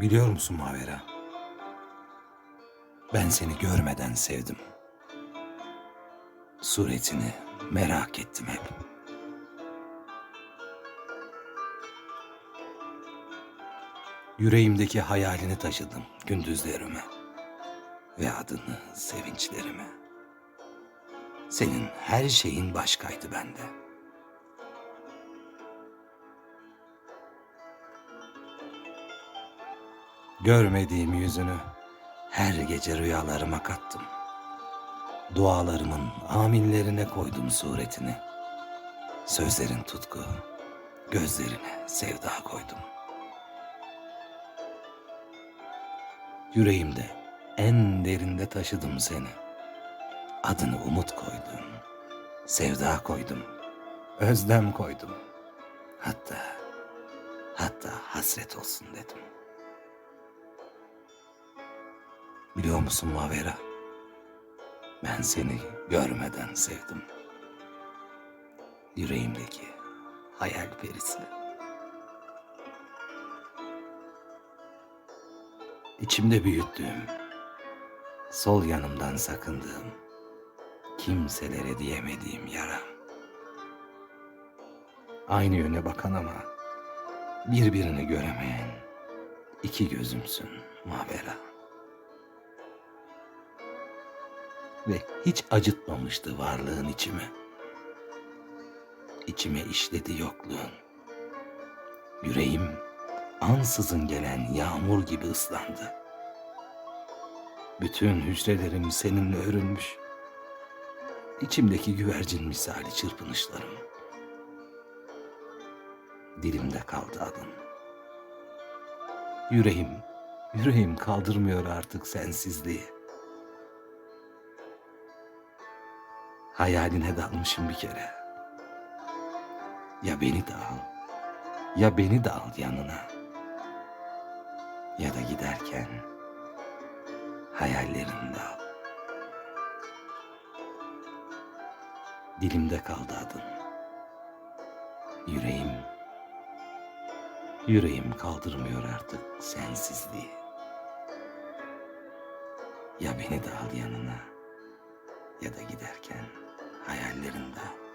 Biliyor musun Mavera? Ben seni görmeden sevdim. Suretini merak ettim hep. Yüreğimdeki hayalini taşıdım gündüzlerime ve adını sevinçlerime. Senin her şeyin başkaydı bende. Görmediğim yüzünü her gece rüyalarıma kattım. Dualarımın aminlerine koydum suretini. Sözlerin tutku, gözlerine sevda koydum. Yüreğimde en derinde taşıdım seni. Adını umut koydum, sevda koydum, özlem koydum. Hatta, hatta hasret olsun dedim. Biliyor musun Mavera? Ben seni görmeden sevdim. Yüreğimdeki hayal perisi. İçimde büyüttüğüm, sol yanımdan sakındığım, kimselere diyemediğim yara. Aynı yöne bakan ama birbirini göremeyen iki gözümsün Mavera. Ve hiç acıtmamıştı varlığın içimi. İçime işledi yokluğun. Yüreğim ansızın gelen yağmur gibi ıslandı. Bütün hücrelerim seninle örülmüş. İçimdeki güvercin misali çırpınışlarım. Dilimde kaldı adın. Yüreğim, yüreğim kaldırmıyor artık sensizliği. Hayaline dalmışım bir kere. Ya beni de al, ya beni de al yanına. Ya da giderken hayallerini de al. Dilimde kaldı adın. Yüreğim, yüreğim kaldırmıyor artık sensizliği. Ya beni de al yanına ya da giderken hayallerinde al.